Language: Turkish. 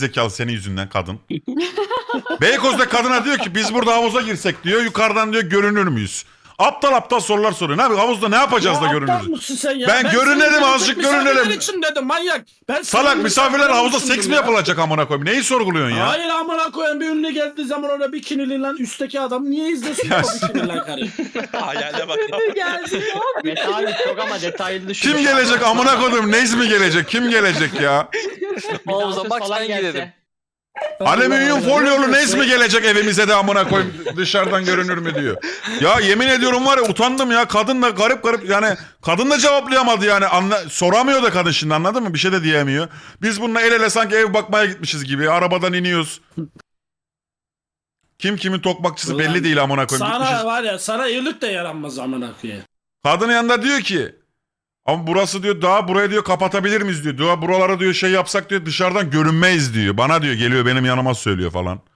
zekalı senin yüzünden kadın. Beykoz'da kadına diyor ki biz burada havuza girsek diyor. Yukarıdan diyor görünür müyüz? Aptal aptal sorular soruyor. Ne yapayım havuzda ne yapacağız da aptal görünürüz? mısın sen ya? Ben görünelim, senin azıcık misafirler görünelim. için dedim manyak. Ben Salak senin misafirler havuzda için seks dedim mi ya. yapılacak amına koyayım? Neyi sorguluyorsun ya? Hayır amına koyayım bir ünlü geldiği zaman orada bikinili lan üstteki adam niye izlesin Ya o bikinili lan karı? Hayale bak. Abi. Mete abi çok ama detaylı düşün. Kim gelecek amına koyayım? Neyz mi gelecek? Kim gelecek ya? Havuza bak ben giderim. Alüminyum folyolu neyz mi gelecek evimize de amına koyayım dışarıdan görünür mü diyor. Ya yemin ediyorum var ya utandım ya kadın da garip garip yani kadın da cevaplayamadı yani anla, soramıyor da kadın şimdi anladın mı bir şey de diyemiyor. Biz bununla el ele sanki ev bakmaya gitmişiz gibi arabadan iniyoruz. Kim kimin tokmakçısı Ulan, belli değil amına koyayım. Sana Gitmişiz. var ya sana evlilik de yaranmaz amına koyayım. Kadının yanında diyor ki ama burası diyor daha buraya diyor kapatabilir miyiz diyor. Daha buralara diyor şey yapsak diyor dışarıdan görünmeyiz diyor. Bana diyor geliyor benim yanıma söylüyor falan.